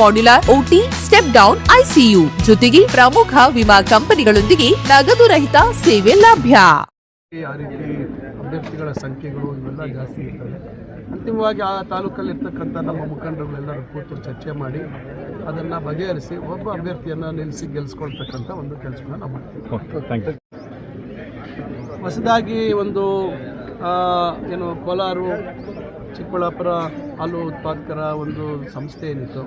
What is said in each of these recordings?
modular OT step down ICU ಜೊತೆಗೆ ಪ್ರಮುಖ ವಿಮಾ ಕಂಪನಿಗಳೊಂದಿಗೆ ನಗದು ರಹಿತ ಸೇವೆ ಲಭ್ಯ. ಆ ರೀತಿ ಅಭ್ಯರ್ಥಿಗಳ ಸಂಖ್ಯೆಗಳು ಇವೆಲ್ಲ ಜಾಸ್ತಿ ಇರ್ತವೆ. ಅಂತಿಮವಾಗಿ ಆ ತಾಲೂಕಲ್ಲಿ ಇರ್ತಕ್ಕಂಥ ನಮ್ಮ ಮುಖಂಡರುಗಳೆಲ್ಲರೂ ಕೂತು ಚರ್ಚೆ ಮಾಡಿ ಅದನ್ನು ಬಗೆಹರಿಸಿ ಒಬ್ಬ ಅಭ್ಯರ್ಥಿಯನ್ನು ನಿಲ್ಲಿಸಿ ಗೆಲ್ಲಿಸ್ಕೊಳ್ತಕ್ಕಂಥ ಒಂದು ಕೆಲಸವನ್ನು ನಾವು ಮಾಡ್ತೀವಿ. ಹೊಸದಾಗಿ ಒಂದು ಏನು ಕೋಲಾರು ಚಿಕ್ಕಬಳ್ಳಾಪುರ ಹಾಲು ಉತ್ಪಾದಕರ ಒಂದು ಸಂಸ್ಥೆ ಏನಿತ್ತು,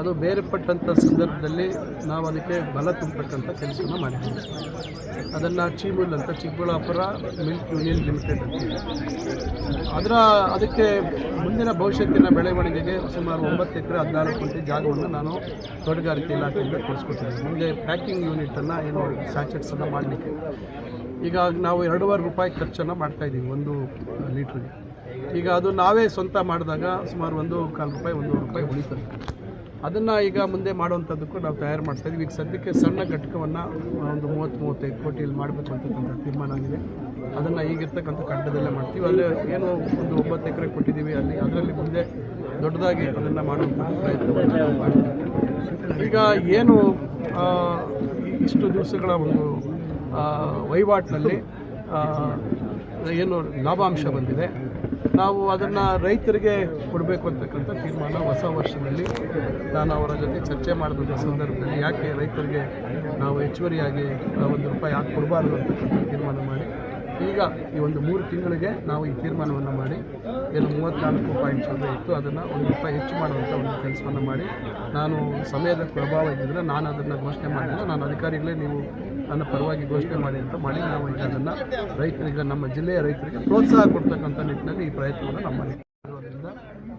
ಅದು ಬೇರ್ಪಟ್ಟಂಥ ಸಂದರ್ಭದಲ್ಲಿ ನಾವು ಅದಕ್ಕೆ ಬಲ ತುಂಬತಕ್ಕಂಥ ಕೆಲಸವನ್ನು ಮಾಡಿದ್ದೀವಿ ಅದನ್ನು ಚೀಮುಲ್ ಅಂತ ಚಿಕ್ಕಬಳ್ಳಾಪುರ ಮಿಲ್ಕ್ ಯೂನಿಯನ್ ಲಿಮಿಟೆಡ್ ಅಂತ. ಅದರ ಅದಕ್ಕೆ ಮುಂದಿನ ಭವಿಷ್ಯತ್ತಿನ ಬೆಳವಣಿಗೆಗೆ ಸುಮಾರು ಒಂಬತ್ತು ಎಕರೆ ಹದಿನಾರು ಕೋಟಿ ಜಾಗವನ್ನು ನಾನು ತೋಟಗಾರಿಕೆ ಇಲಾಖೆಯಿಂದ ಕೊಡಿಸ್ಕೊಟ್ಟಿದ್ದೀನಿ. ಮುಂದೆ ಪ್ಯಾಕಿಂಗ್ ಯೂನಿಟನ್ನು ಏನು ಸ್ಯಾಚೆಟ್ಸನ್ನು ಮಾಡಲಿಕ್ಕೆ. ಈಗ ನಾವು ಎರಡೂವರೆ ರೂಪಾಯಿ ಖರ್ಚನ್ನು ಮಾಡ್ತಾಯಿದ್ದೀವಿ ಒಂದು ಲೀಟ್ರಿಗೆ. ಈಗ ಅದು ನಾವೇ ಸ್ವಂತ ಮಾಡಿದಾಗ ಸುಮಾರು ಒಂದು ಕಾಲು ರೂಪಾಯಿ ಒಂದೂವರೆ ರೂಪಾಯಿ ಉಳಿತದೆ ಅದನ್ನು ಈಗ ಮುಂದೆ ಮಾಡುವಂಥದ್ದಕ್ಕೂ ನಾವು ತಯಾರು ಮಾಡ್ತಾ ಇದ್ದೀವಿ. ಈಗ ಸದ್ಯಕ್ಕೆ ಸಣ್ಣ ಘಟಕವನ್ನು ಒಂದು ಮೂವತ್ತು ಮೂವತ್ತೈದು ಕೋಟಿಯಲ್ಲಿ ಮಾಡಬೇಕು ಅಂತಕ್ಕಂಥ ತೀರ್ಮಾನ ಆಗಿದೆ. ಅದನ್ನು ಈಗಿರ್ತಕ್ಕಂಥ ಕಂಠದಲ್ಲೇ ಮಾಡ್ತೀವಿ. ಅಲ್ಲಿ ಏನು ಒಂದು ಒಂಬತ್ತು ಎಕರೆ ಕೊಟ್ಟಿದ್ದೀವಿ. ಅಲ್ಲಿ, ಅದರಲ್ಲಿ ಮುಂದೆ ದೊಡ್ಡದಾಗಿ ಅದನ್ನು ಮಾಡುವಂಥ ಪ್ರಯತ್ನವನ್ನು ಮಾಡ್ತೀವಿ. ಈಗ ಏನು ಇಷ್ಟು ದಿವಸಗಳ ಒಂದು ವಹಿವಾಟಿನಲ್ಲಿ ಏನು ಲಾಭಾಂಶ ಬಂದಿದೆ. ನಾವು ಅದನ್ನು ರೈತರಿಗೆ ಕೊಡಬೇಕು ಅಂತಕ್ಕಂಥ ತೀರ್ಮಾನ ಹೊಸ ವರ್ಷದಲ್ಲಿ ನಾನು ಅವರ ಜೊತೆ ಚರ್ಚೆ ಮಾಡಿದಂಥ ಸಂದರ್ಭದಲ್ಲಿ ಯಾಕೆ ರೈತರಿಗೆ ನಾವು ಹೆಚ್ಚುವರಿಯಾಗಿ ಒಂದು ರೂಪಾಯಿ ಯಾಕೆ ಕೊಡಬಾರ್ದು ಅಂತಕ್ಕಂಥ ತೀರ್ಮಾನ ಮಾಡಿ ಈಗ ಈ ಒಂದು ಮೂರು ತಿಂಗಳಿಗೆ ನಾವು ಈ ತೀರ್ಮಾನವನ್ನು ಮಾಡಿ, ಏನು ಮೂವತ್ತ್ನಾಲ್ಕು ಪಾಯಿಂಟ್ ಸೊನ್ನೆ ಇತ್ತು, ಅದನ್ನು ಒಂದು ರೂಪಾಯಿ ಹೆಚ್ಚು ಮಾಡುವಂಥ ಒಂದು ಕೆಲಸವನ್ನು ಮಾಡಿ, ನಾನು ಸಮಯದ ಪ್ರಭಾವ ಇದ್ದಿದ್ರೆ ನಾನು ಅದನ್ನು ಘೋಷಣೆ ಮಾಡಿಲ್ಲ. ನಾನು ಅಧಿಕಾರಿಗಳೇ ನೀವು ನನ್ನ ಪರವಾಗಿ ಘೋಷಣೆ ಮಾಡಿ ಅಂತ ಮಾಡಿ, ನಾವು ಅದನ್ನು ರೈತರಿಗೆ, ನಮ್ಮ ಜಿಲ್ಲೆಯ ರೈತರಿಗೆ ಪ್ರೋತ್ಸಾಹ ಕೊಡ್ತಕ್ಕಂಥ ನಿಟ್ಟಿನಲ್ಲಿ ಈ ಪ್ರಯತ್ನವನ್ನು ನಾವು ಮಾಡಿ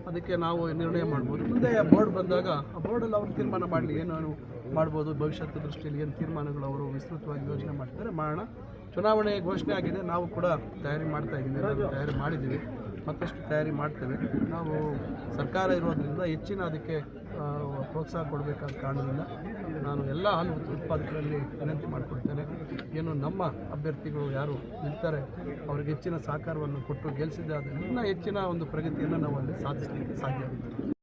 ಅದಕ್ಕೆ ನಾವು ನಿರ್ಣಯ ಮಾಡ್ಬೋದು. ಮುಂದೆ ಬೋರ್ಡ್ ಬಂದಾಗ, ಆ ಬೋರ್ಡಲ್ಲಿ ಅವರು ತೀರ್ಮಾನ ಮಾಡಲಿ, ಏನು ಮಾಡ್ಬೋದು. ಭವಿಷ್ಯದ ದೃಷ್ಟಿಯಲ್ಲಿ ಏನು ತೀರ್ಮಾನಗಳು ಅವರು ವಿಸ್ತೃತವಾಗಿ ಯೋಚನೆ ಮಾಡ್ತಾರೆ ಮಾಡೋಣ. ಚುನಾವಣೆ ಘೋಷಣೆ ಆಗಿದೆ. ನಾವು ಕೂಡ ತಯಾರಿ ಮಾಡ್ತಾ ಇದ್ದೀವಿ. ತಯಾರಿ ಮಾಡಿದ್ದೀವಿ. ಮತ್ತಷ್ಟು ತಯಾರಿ ಮಾಡ್ತೇವೆ. ನಾವು ಸರ್ಕಾರ ಇರೋದರಿಂದ ಹೆಚ್ಚಿನ ಅದಕ್ಕೆ ಪ್ರೋತ್ಸಾಹ ಕೊಡಬೇಕಾದ ಕಾರಣದಿಂದ ನಾನು ಎಲ್ಲ ಹಾಲು ಉತ್ಪಾದಕರಲ್ಲಿ ವಿನಂತಿ ಮಾಡಿಕೊಡ್ತೇನೆ ಏನು ನಮ್ಮ ಅಭ್ಯರ್ಥಿಗಳು ಯಾರು ನಿಲ್ತಾರೆ, ಅವ್ರಿಗೆ ಹೆಚ್ಚಿನ ಸಹಕಾರವನ್ನು ಕೊಟ್ಟು ಗೆಲ್ಲಿಸಿದ್ದೆ ಅದರಿಂದ ಹೆಚ್ಚಿನ ಒಂದು ಪ್ರಗತಿಯನ್ನು ನಾವು ಅಲ್ಲಿ ಸಾಧಿಸಲಿಕ್ಕೆ ಸಾಧ್ಯ ಆಗುತ್ತೆ.